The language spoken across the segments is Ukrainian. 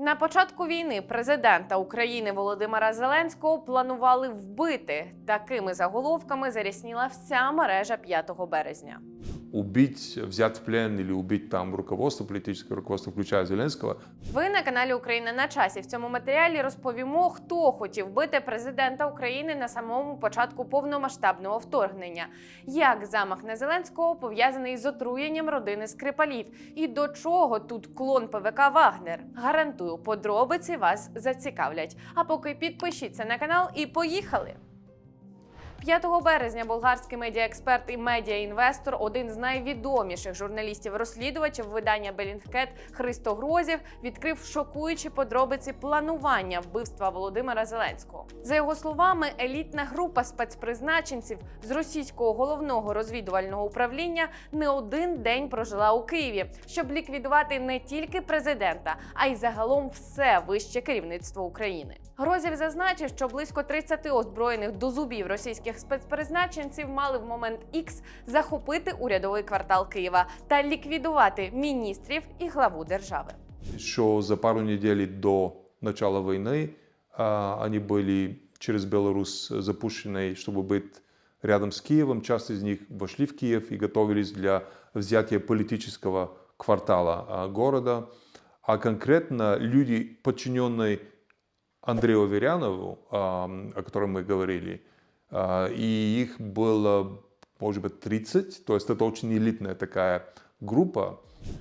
На початку війни президента України Володимира Зеленського планували вбити. Такими заголовками Зарісніла вся мережа 5 березня. Убить, взять в плен или убить там руководство, политическое руководство, включая Зеленского, Ви на каналі Україна на часі. В цьому матеріалі розповімо, хто хотів бити президента України на самому початку повномасштабного вторгнення, як замах на Зеленського пов'язаний з отруєнням родини Скрипалів, і до чого тут клон ПВК Вагнер. Гарантую, подробиці вас зацікавлять. А поки підпишіться на канал і поїхали. 5 березня болгарський медіаексперт і медіаінвестор, один з найвідоміших журналістів-розслідувачів видання Белінгкет Христо Грозів, відкрив шокуючі подробиці планування вбивства Володимира Зеленського. За його словами, елітна група спецпризначенців з російського головного розвідувального управління не один день прожила у Києві, щоб ліквідувати не тільки президента, а й загалом все вище керівництво України. Грозів зазначив, що близько 30 озброєних до зубів російських спецпризначенців мали в момент Ікс захопити урядовий квартал Києва та ліквідувати міністрів і главу держави. еще за пару недель до начала войны а, они были через Беларусь запущены, чтобы быть рядом с Киевом. Часть из них вошли в Киев и готовились для взятия политического квартала а, города. А конкретно люди, подчиненные Андрею Аверянову, а, о котором мы говорили, а, и их было, может быть, 30, то есть это очень элитная такая группа,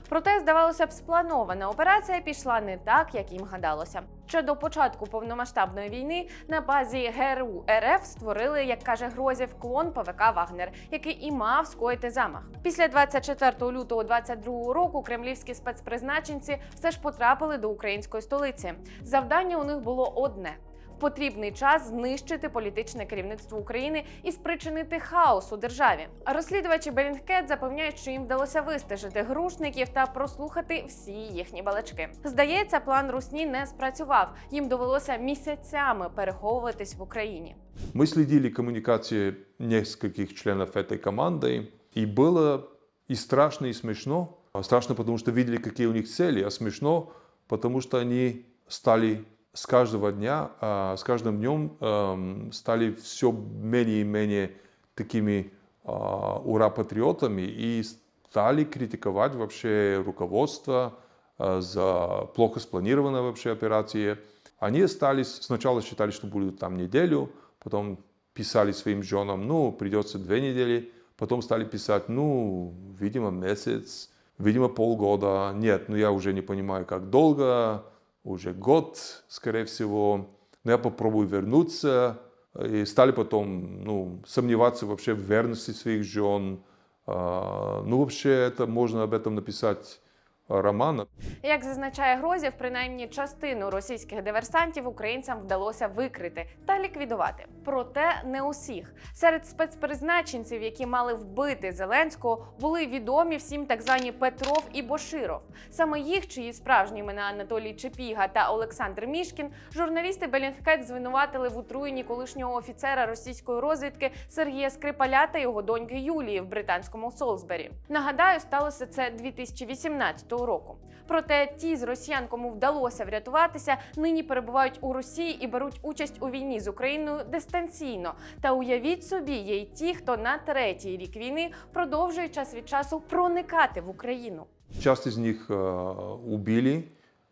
Проте, здавалося б, спланована операція пішла не так, як їм гадалося. Ще до початку повномасштабної війни на базі ГРУ РФ створили, як каже Грозів, клон ПВК Вагнер, який і мав скоїти замах. Після 24 лютого 22 року кремлівські спецпризначенці все ж потрапили до української столиці. Завдання у них було одне. В потрібний час знищити політичне керівництво України і спричинити хаос у державі. А розслідувачі Белінгкет запевняють, що їм вдалося вистежити грушників та прослухати всі їхні балачки. Здається, план русні не спрацював. Їм довелося місяцями переховуватись в Україні. Мы следили коммуникации нескольких членов этой команды, и было и страшно, и смешно. А Страшно, потому что видели, какие у них цели, а смешно, потому что они стали с каждого дня, а, с каждым днем эм, стали все менее и менее такими а, ура-патриотами и стали критиковать вообще руководство а, за плохо спланированные вообще операции. Они остались, сначала считали, что будут там неделю, потом писали своим женам, ну, придется две недели, потом стали писать, ну, видимо, месяц, видимо, полгода. Нет, ну я уже не понимаю, как долго, уже год, скорее всего. Но я попробую вернуться. И стали потом, ну, сомневаться вообще в верности своих жен. А, Ну, вообще, это можно об этом написать а, роман. Як зазначає Грозів, принаймні частину російських диверсантів українцям вдалося викрити та ліквідувати. Проте не усіх. Серед спецпризначенців, які мали вбити Зеленського, були відомі всім так звані Петров і Боширов. Саме їх, чиї справжні імена Анатолій Чепіга та Олександр Мішкін, журналісти Белінгкет звинуватили в отруєнні колишнього офіцера російської розвідки Сергія Скрипаля та його доньки Юлії в британському Солсбері. Нагадаю, сталося це 2018 року. Проте ті з росіян, кому вдалося врятуватися, нині перебувають у Росії і беруть участь у війні з Україною дистанційно. Та уявіть собі, є й ті, хто на третій рік війни продовжує час від часу проникати в Україну. Часть из них э, убили.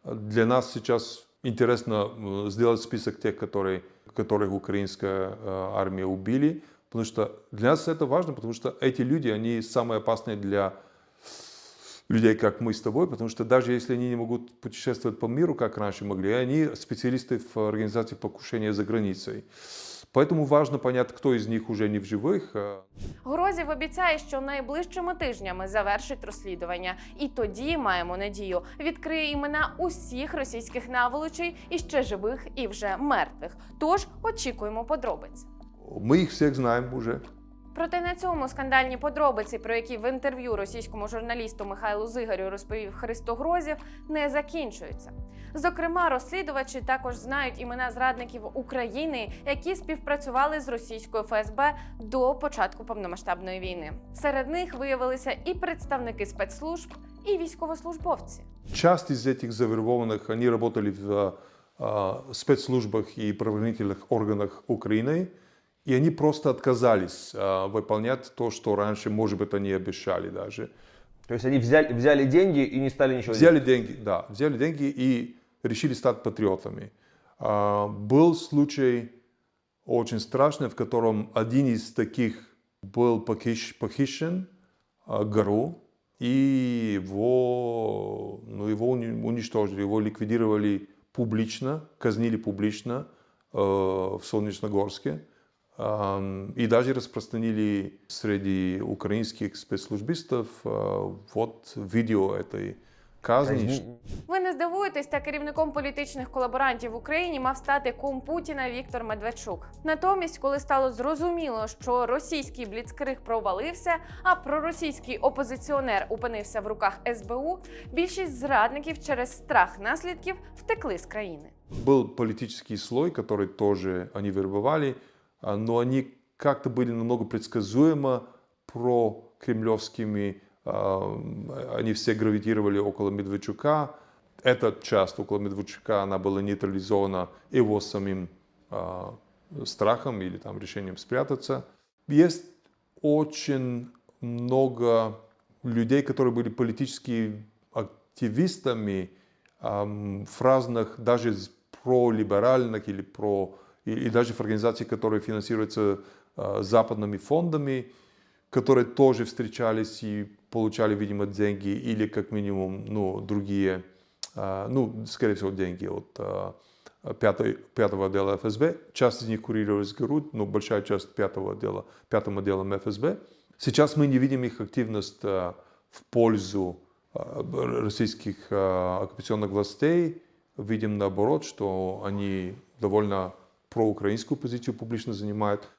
Для нас сейчас интересно э, сделать список тех, которые, которых украинская э, армия убили, потому что для нас это важно, потому что эти люди, они самые опасные для людей, как мы с тобой, потому что даже если они не могут путешествовать по миру, как раньше могли, они специалисты в организации покушения за границей. Поэтому важно понять, кто из них уже не в живых. а Грозів обіцяє, що найближчими тижнями завершить розслідування, і тоді маємо надію відкриє імена усіх російських наволочей і ще живих, і вже мертвих. Тож очікуємо подробиць. Мы их всех знаем уже. Проте на цьому скандальні подробиці, про які в інтерв'ю російському журналісту Михайлу Зигарю розповів Христо Грозів, не закінчуються. Зокрема, розслідувачі також знають імена зрадників України, які співпрацювали з російською ФСБ до початку повномасштабної війни. Серед них виявилися і представники спецслужб, і військовослужбовці. Часть из этих завербованных, они работали в а, спецслужбах и правоохранительных органах Украины, И они просто отказались а, выполнять то, что раньше, может быть, они обещали даже. То есть они взяли, взяли деньги и не стали ничего Взяли делать? деньги, да, взяли деньги и решили стать патриотами. А, Был случай очень страшный, в котором один из таких был похищ- похищен а, гору, и его, ну, его уни- уничтожили, его ликвидировали публично, казнили публично э, в Солнечногорске. Ам, И даже распространили среди украинских спецслужбистов э, вот видео этой казни. Казни- Ви не здивуєтесь, та керівником політичних колаборантів в Україні мав стати кум Путіна Віктор Медведчук. Натомість, коли стало зрозуміло, що російський бліцкриг провалився, а проросійський опозиціонер опинився в руках СБУ, більшість зрадників через страх наслідків втекли з країни. Был политический слой, который тоже они вербовали, а, Но они как-то были намного предсказуемо про кремлевскими. а, Они все гравитировали около Медведчука. Эта часть около Медведчука, она была нейтрализована его самим а, страхом или там решением спрятаться. Есть очень много людей, которые были политически активистами ам, в разных, даже пролиберальных или про и, и даже в организациях, которые финансируются а, западными фондами, которые тоже встречались и получали, видимо, деньги или как минимум, ну, другие, а, ну, скорее всего, деньги от а, пятой, пятого отдела ФСБ. Часть из них курировалась ГРУ, но большая часть пятого отдела, пятым отделом ФСБ. Сейчас мы не видим их активность а, в пользу российских оккупационных властей. Видим наоборот, что они довольно проукраинскую позицию публично занимают.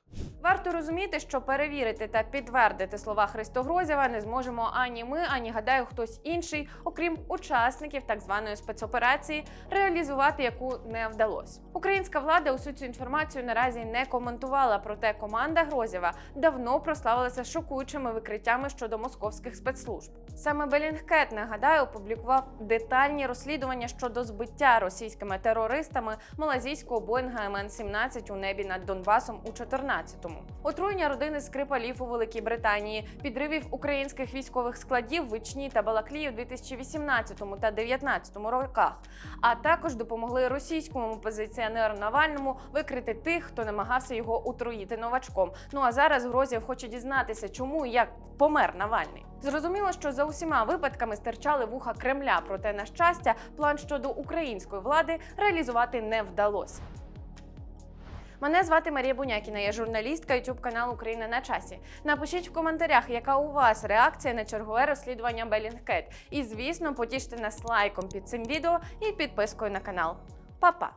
Варто розуміти, що перевірити та підтвердити слова Христогрозєва не зможемо ані ми, ані гадаю, хтось інший, окрім учасників так званої спецоперації, реалізувати яку не вдалося. Українська влада усю цю інформацію наразі не коментувала. Проте команда Грозєва давно прославилася шокуючими викриттями щодо московських спецслужб. Саме Белінгкет, нагадаю, опублікував детальні розслідування щодо збиття російськими терористами малазійського Боїнга МН-17 у небі над Донбасом у 14-му. Отруєння родини Скрипалів у Великій Британії, підривів українських військових складів в Ічні та Балаклії у 2018 та 2019 роках, а також допомогли російському опозиціонеру Навальному викрити тих, хто намагався його отруїти новачком. Ну а зараз Грозєв хоче дізнатися, чому і як помер Навальний. Зрозуміло, що за усіма випадками стирчали вуха Кремля, проте на щастя, план щодо української влади реалізувати не вдалося. Мене звати Марія Бунякіна, я журналістка youtube каналу Україна на часі. Напишіть в коментарях, яка у вас реакція на чергове розслідування Белінгкет. І звісно, потіште нас лайком під цим відео і підпискою на канал. Па-па!